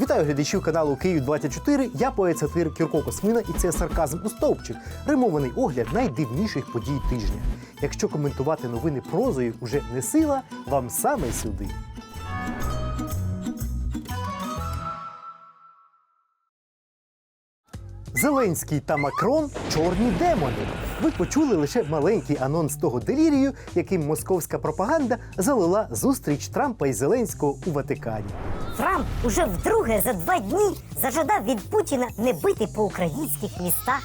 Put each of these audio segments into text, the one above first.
Вітаю глядачів каналу Київ 24 Я поет сатир Кірко Космина, і це сарказм у стовпчик. Римований огляд найдивніших подій тижня. Якщо коментувати новини прозою уже не сила, вам саме сюди. Зеленський та Макрон чорні демони. Ви почули лише маленький анонс того делірію, яким московська пропаганда залила зустріч Трампа і Зеленського у Ватикані. Трамп уже вдруге за два дні зажадав від Путіна не бити по українських містах.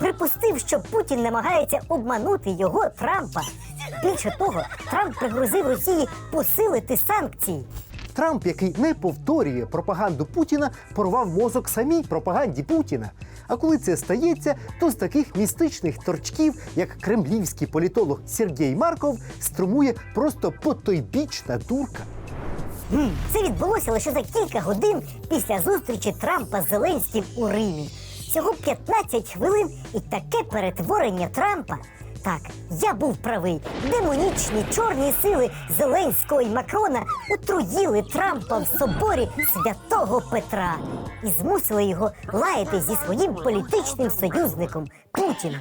Припустив, що Путін намагається обманути його Трампа. Більше того, Трамп пригрозив Росії посилити санкції. Трамп, який не повторює пропаганду Путіна, порвав мозок самій пропаганді Путіна. А коли це стається, то з таких містичних торчків, як кремлівський політолог Сергій Марков, струмує просто потойбічна дурка. Це відбулося лише за кілька годин після зустрічі Трампа з Зеленським у Римі. Всього 15 хвилин і таке перетворення Трампа. Так, я був правий. Демонічні чорні сили Зеленського і Макрона отруїли Трампа в соборі святого Петра і змусили його лаяти зі своїм політичним союзником Путіним.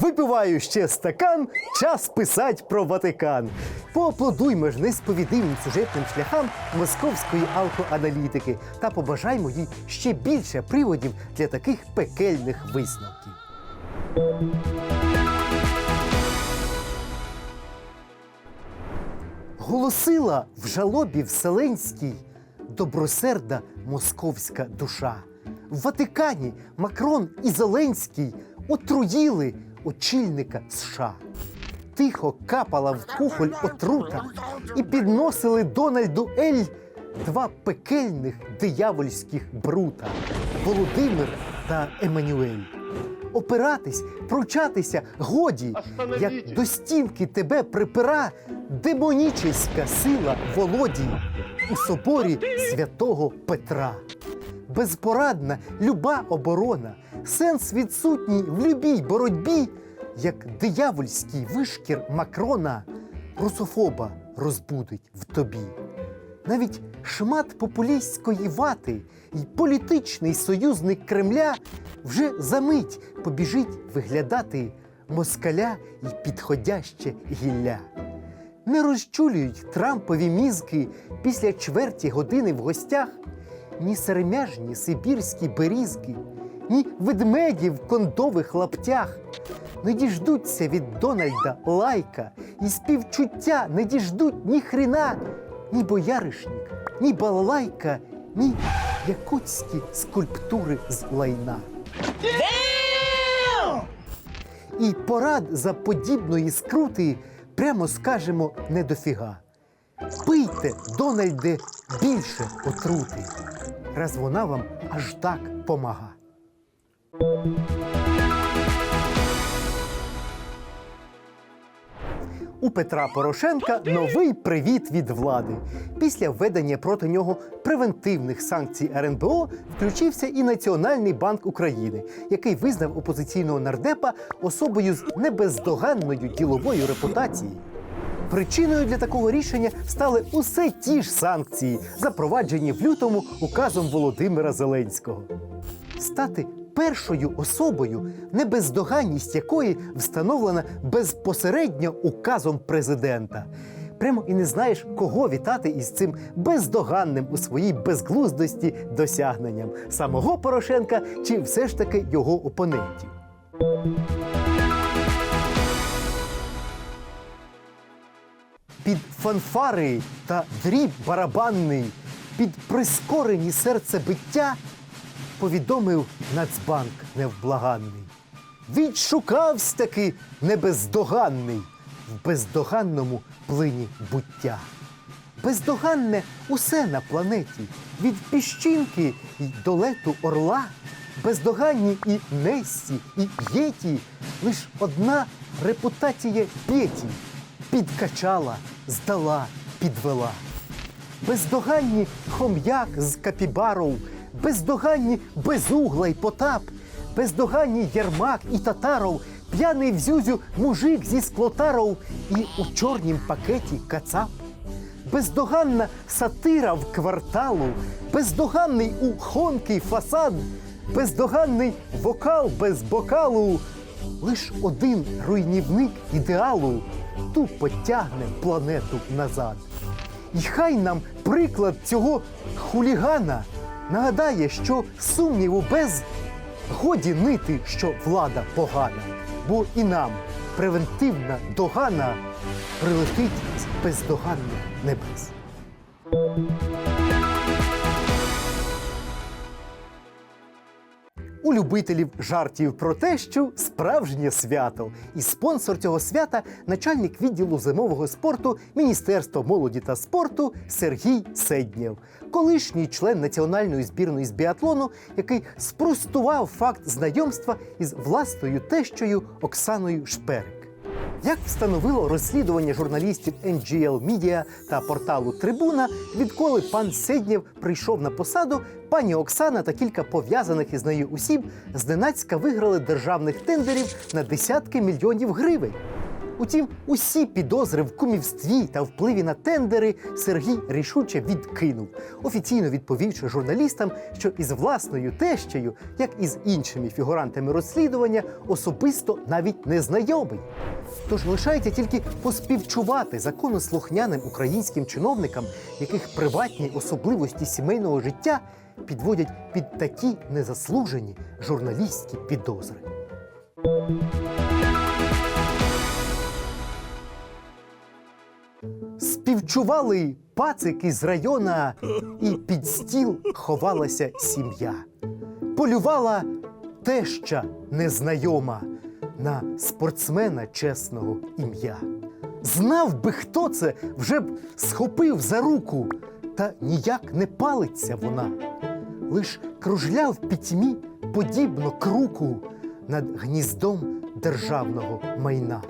Випиваю ще стакан, час писать про Ватикан. Поаплодуймо ж несповідимим сюжетним шляхам московської алкоаналітики та побажаймо їй ще більше приводів для таких пекельних висновків. Голосила в жалобі Вселенській добросерда московська душа. В Ватикані Макрон і Зеленський отруїли очільника США. Тихо капала в кухоль отрута і підносили Дональду Ель два пекельних диявольських брута Володимир та Еммануель. Опиратись, пручатися годі, як до стінки тебе припира демонічеська сила Володі у соборі святого Петра. Безпорадна люба оборона, сенс відсутній в любій боротьбі, як диявольський вишкір Макрона, русофоба розбудить в тобі. Навіть шмат популістської вати і політичний союзник Кремля вже за мить побіжить виглядати москаля і підходяще гілля. Не розчулюють Трампові мізки після чверті години в гостях ні сермяжні сибірські берізки, ні ведмеді в кондових лаптях. Не діждуться від Дональда лайка, і співчуття не діждуть ні хрена, ні бояришник, ні балалайка, ні якутські скульптури з лайна. І порад за подібної скрути, прямо скажемо, не дофіга. Пийте, Дональде, більше отрути, раз вона вам аж так помага. У Петра Порошенка новий привіт від влади. Після введення проти нього превентивних санкцій РНБО включився і Національний банк України, який визнав опозиційного нардепа особою з небездоганною діловою репутацією. Причиною для такого рішення стали усе ті ж санкції, запроваджені в лютому указом Володимира Зеленського. Стати першою особою, небездоганність якої встановлена безпосередньо указом президента. Прямо і не знаєш, кого вітати із цим бездоганним у своїй безглуздості досягненням самого Порошенка чи все ж таки його опонентів. Під фанфари та дріб барабанний, під прискорені серцебиття повідомив Нацбанк невблаганний. Відшукавсь таки небездоганний в бездоганному плині буття. Бездоганне усе на планеті, від піщинки й до лету орла, бездоганні і Нессі, і Єті, лиш одна репутація Петі підкачала, здала, підвела. Бездоганні хом'як з капібаров, бездоганні безугла й потап, бездоганні Єрмак і татаров п'яний в зюзю мужик зі склотаров і у чорнім пакеті кацап. Бездоганна сатира в кварталу, бездоганний ухонкий фасад, бездоганний вокал без бокалу. Лиш один руйнівник ідеалу тупо тягне планету назад. І хай нам приклад цього хулігана нагадає, що сумніву без годі нити, що влада погана, бо і нам превентивна догана прилетить з бездоганних небес. Любителів жартів про те, що справжнє свято. І спонсор цього свята начальник відділу зимового спорту Міністерства молоді та спорту Сергій Седнєв, колишній член національної збірної з біатлону, який спростував факт знайомства із власною тещою Оксаною Шперик. Як встановило розслідування журналістів NGL Media та порталу Трибуна, відколи пан Седнєв прийшов на посаду, пані Оксана та кілька пов'язаних із нею осіб зненацька виграли державних тендерів на десятки мільйонів гривень. Утім, усі підозри в кумівстві та впливі на тендери Сергій рішуче відкинув, офіційно відповівши журналістам, що із власною тещею, як і з іншими фігурантами розслідування, особисто навіть не знайомий. Тож лишається тільки поспівчувати законослухняним українським чиновникам, яких приватні особливості сімейного життя підводять під такі незаслужені журналістські підозри. Співчували пацики з района, і під стіл ховалася сім'я. Полювала теща незнайома на спортсмена чесного ім'я. Знав би, хто це, вже б схопив за руку, та ніяк не палиться вона. Лиш кружляв пітьмі, подібно круку над гніздом державного майна.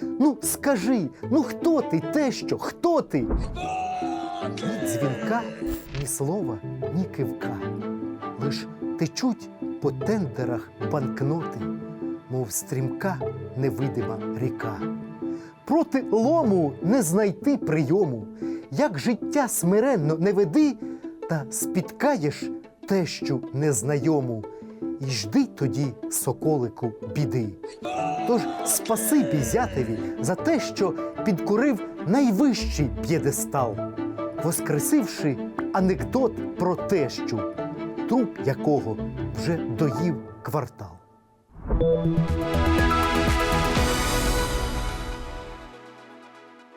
Ну, скажи, ну хто ти, тещо, хто ти? Ні дзвінка, ні слова, ні кивка. Лиш течуть по тендерах банкноти, мов стрімка невидима ріка. Проти лому не знайти прийому, як життя смиренно не веди, та спіткаєш тещу незнайому, і жди тоді, соколику, біди. Тож спасибі зятеві за те, що підкорив найвищий п'єдестал, воскресивши анекдот про тещу, труп якого вже доїв квартал.